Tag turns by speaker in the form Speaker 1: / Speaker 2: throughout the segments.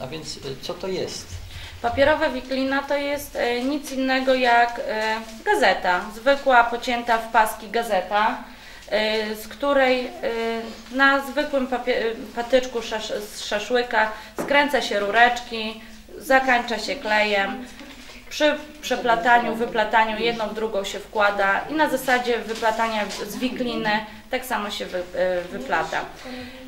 Speaker 1: A więc y, co to jest?
Speaker 2: Papierowa wiklina to jest e, nic innego jak e, gazeta, zwykła pocięta w paski gazeta, e, z której e, na zwykłym patyczku z szaszłyka skręca się rureczki, zakańcza się klejem. Przy przeplataniu, wyplataniu jedną w drugą się wkłada i na zasadzie wyplatania z wikliny tak samo się wy, e, wyplata.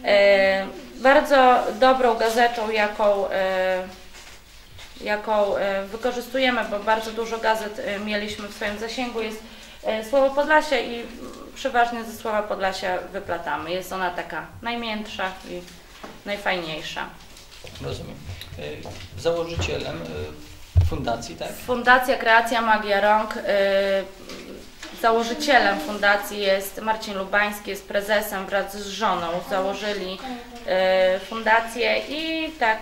Speaker 2: E, Bardzo dobrą gazetą, jaką e, jaką wykorzystujemy, bo bardzo dużo gazet mieliśmy w swoim zasięgu, jest Słowo Podlasia i przeważnie ze Słowa Podlasia wyplatamy. Jest ona taka najmiętsza i najfajniejsza.
Speaker 1: Rozumiem. Założycielem fundacji, tak?
Speaker 2: Fundacja Kreacja Magia Rąk. e, Założycielem fundacji jest Marcin Lubański, jest prezesem wraz z żoną. Założyli e, fundację i tak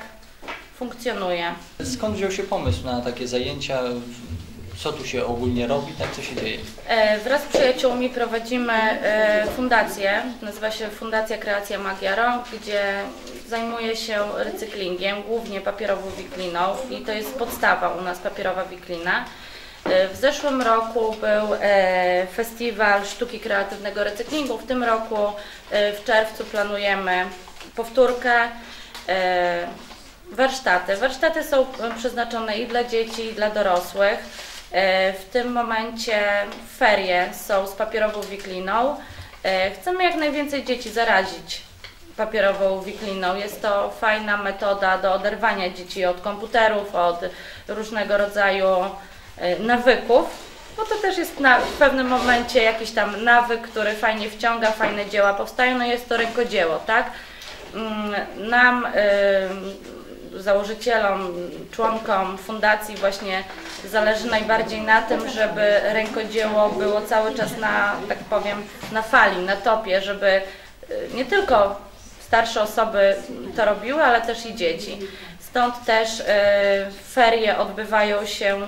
Speaker 2: funkcjonuje.
Speaker 1: Skąd wziął się pomysł na takie zajęcia? Co tu się ogólnie robi, tak? Co się dzieje?
Speaker 2: E, Wraz z przyjaciółmi prowadzimy e, fundację, nazywa się Fundacja Kreacja Magia Rąk, gdzie zajmuje się recyklingiem, głównie papierową wikliną i to jest podstawa u nas papierowa wiklina. E, W zeszłym roku był e, festiwal sztuki kreatywnego recyklingu, w tym roku e, w czerwcu planujemy powtórkę. e, Warsztaty. Warsztaty są przeznaczone i dla dzieci, i dla dorosłych. W tym momencie ferie są z papierową wikliną. Chcemy jak najwięcej dzieci zarazić papierową wikliną. Jest to fajna metoda do oderwania dzieci od komputerów, od różnego rodzaju e, nawyków, bo to też jest na, w pewnym momencie jakiś tam nawyk, który fajnie wciąga, fajne dzieła powstają, no jest to rękodzieło, tak? Mm, Nam, y, założycielom, członkom fundacji właśnie zależy najbardziej na tym, żeby rękodzieło było cały czas na, tak powiem, na fali, na topie, żeby y, nie tylko starsze osoby to robiły, ale też i dzieci. Stąd też y, ferie odbywają się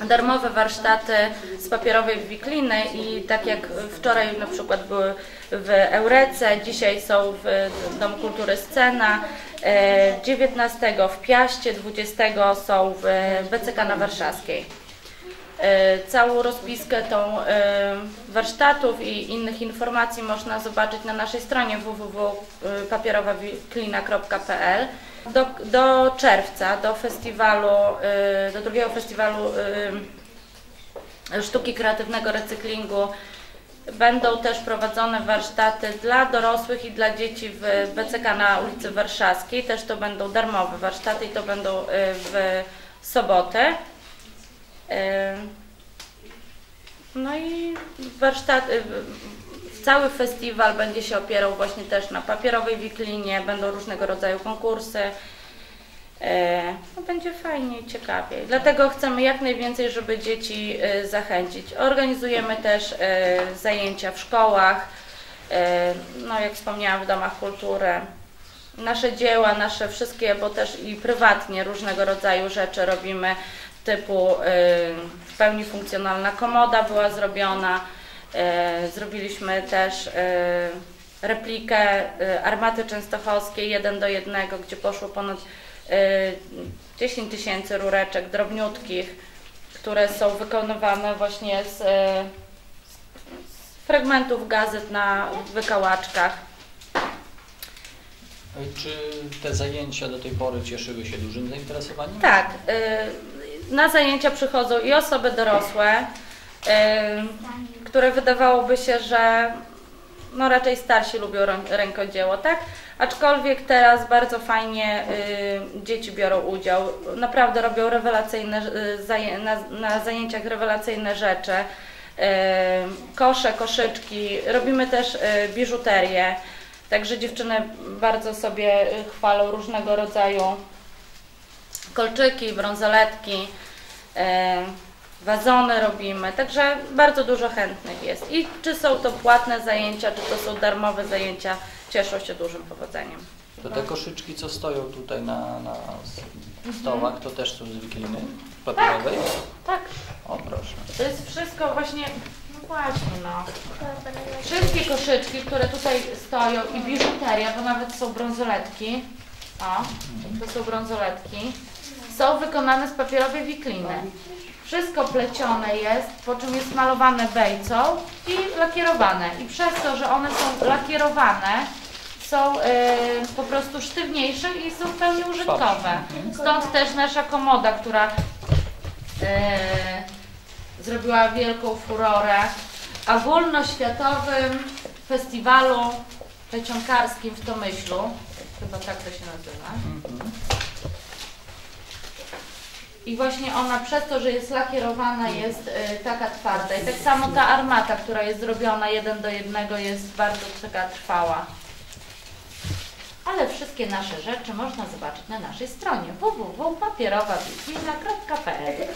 Speaker 2: y, darmowe warsztaty z papierowej wikliny i tak jak wczoraj na przykład były w Eurece, dzisiaj są w Domu Kultury Scena, e, 19 w Piaście, 20 są w BCK na Warszawskiej. E, Całą rozpiskę tą e, warsztatów i innych informacji można zobaczyć na naszej stronie www.papierowawiklina.pl. Do, do czerwca, do festiwalu, e, do drugiego festiwalu sztuki kreatywnego recyklingu będą też prowadzone warsztaty dla dorosłych i dla dzieci w BCK na ulicy Warszawskiej. Też to będą darmowe warsztaty i to będą w sobotę. E, No i warsztat, y, cały festiwal będzie się opierał właśnie też na papierowej wiklinie, będą różnego rodzaju konkursy. E, No będzie fajnie ciekawie. Dlatego chcemy jak najwięcej, żeby dzieci y, zachęcić. Organizujemy też y, zajęcia w szkołach, y, no jak wspomniałam w domach kultury. Nasze dzieła, nasze wszystkie, bo też i prywatnie różnego rodzaju rzeczy robimy, typu y, w pełni funkcjonalna komoda była zrobiona. Y, Zrobiliśmy też y, replikę y, armaty częstochowskiej 1 do 1, gdzie poszło ponad y, 10 tysięcy rureczek drobniutkich, które są wykonywane właśnie z, y, z fragmentów gazet na wykałaczkach.
Speaker 1: Czy te zajęcia do tej pory cieszyły się dużym zainteresowaniem?
Speaker 2: Tak, y, na zajęcia przychodzą i osoby dorosłe, które wydawałoby się, że no raczej starsi lubią rę- rękodzieło, tak? Aczkolwiek teraz bardzo fajnie y, dzieci biorą udział. Naprawdę robią rewelacyjne, y, na, zajęciach rewelacyjne rzeczy. Y, kosze, koszyczki, robimy też biżuterię. Także dziewczyny bardzo sobie chwalą różnego rodzaju kolczyki, brązoletki, e, wazony robimy, także bardzo dużo chętnych jest. I czy są to płatne zajęcia, czy to są darmowe zajęcia, cieszą się dużym powodzeniem.
Speaker 1: To te koszyczki, co stoją tutaj na, na stołach, to też są z wikliny papierowej?
Speaker 2: Tak,
Speaker 1: O, proszę.
Speaker 2: to jest wszystko właśnie, no właśnie no. Wszystkie koszyczki, które tutaj stoją i biżuteria, bo nawet są brązoletki, O, to są brązoletki. Są wykonane z papierowej wikliny. Wszystko plecione jest, po czym jest malowane bejcą i lakierowane. I przez to, że one są lakierowane, są e, po prostu sztywniejsze i są w pełni użytkowe. Stąd też nasza komoda, która e, zrobiła wielką furorę, w ogólnoświatowym festiwalu plecionkarskim w Tomyślu, chyba tak to się nazywa, i właśnie ona przez to, że jest lakierowana jest e, taka twarda. I tak samo ta armata, która jest zrobiona jeden do jednego jest bardzo taka trwała. Ale wszystkie nasze rzeczy można zobaczyć na naszej stronie www.papierowawiklina.pl